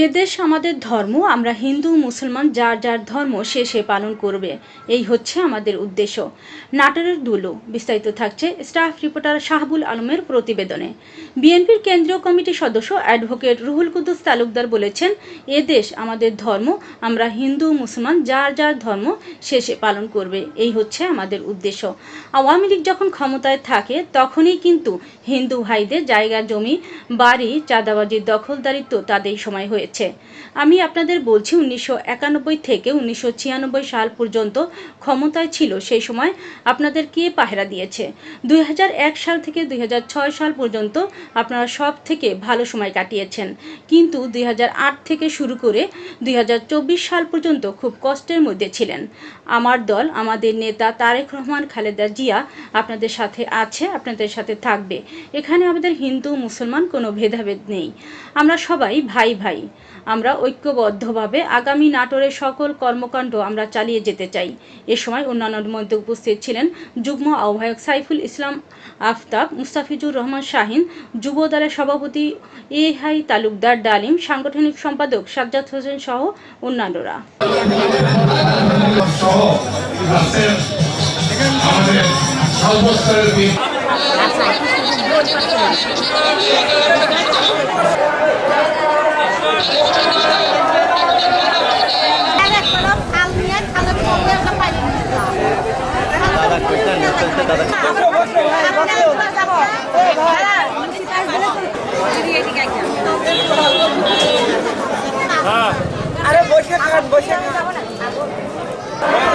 এদেশ আমাদের ধর্ম, আমরা হিন্দু, মুসলমান, যার যার ধর্ম সে সে পালন করবে। এই হচ্ছে আমাদের উদ্দেশ্য। নাটোরের দুলু বিস্তারিত থাকছে স্টাফ রিপোর্টার শাহবুল আলমের প্রতিবেদনে। বিএনপির কেন্দ্রীয় কমিটির সদস্য অ্যাডভোকেট রুহুল কুদ্দুস তালুকদার বলেছেন এদেশ আমাদের ধর্ম, আমরা হিন্দু, মুসলমান, যার যার ধর্ম সে সে পালন করবে। এই হচ্ছে আমাদের উদ্দেশ্য। আওয়ামী লীগ যখন ক্ষমতায় থাকে, তখনই কিন্তু হিন্দু ভাইদের জায়গা, জমি, বাড়ি, চাঁদাবাজির দখলদারিত্ব তাদের সময় হয়েছে। আমি আপনাদের বলছি, উনিশশো একানব্বই থেকে উনিশশো ছিয়ানব্বই সাল পর্যন্ত ক্ষমতায় ছিল সেই সময়। আপনাদের কে পাহারা দিয়েছে? দুই হাজার এক সাল থেকে দুই হাজার ছয় সাল পর্যন্ত আপনারা সব থেকে ভালো সময় কাটিয়েছেন। কিন্তু দুই হাজার আট থেকে শুরু করে দুই হাজার চব্বিশ সাল পর্যন্ত খুব কষ্টের মধ্যে ছিলেন। আমার দল, আমাদের নেতা তারেক রহমান, খালেদা জিয়া আপনাদের সাথে আছে, আপনাদের সাথে থাকবে। এখানে আমাদের হিন্দু, মুসলমান কোনো ভেদাভেদ নেই। আমরা সবাই ভাই ভাই। আমরা ঐক্যবদ্ধভাবে আগামী নাটোরের সকল কর্মকাণ্ড আমরা চালিয়ে যেতে চাই। এ সময় অন্যান্যর মধ্যে উপস্থিত ছিলেন যুগ্ম আহ্বায়ক সাইফুল ইসলাম আফতাব, মুস্তাফিজুর রহমান শাহিন, যুব দলের সভাপতি এ হাই তালুকদার ডালিম, সাংগঠনিক সম্পাদক সাজ্জাদ হোসেন সহ অন্যান্যরা। আরে বসে খান বসে খান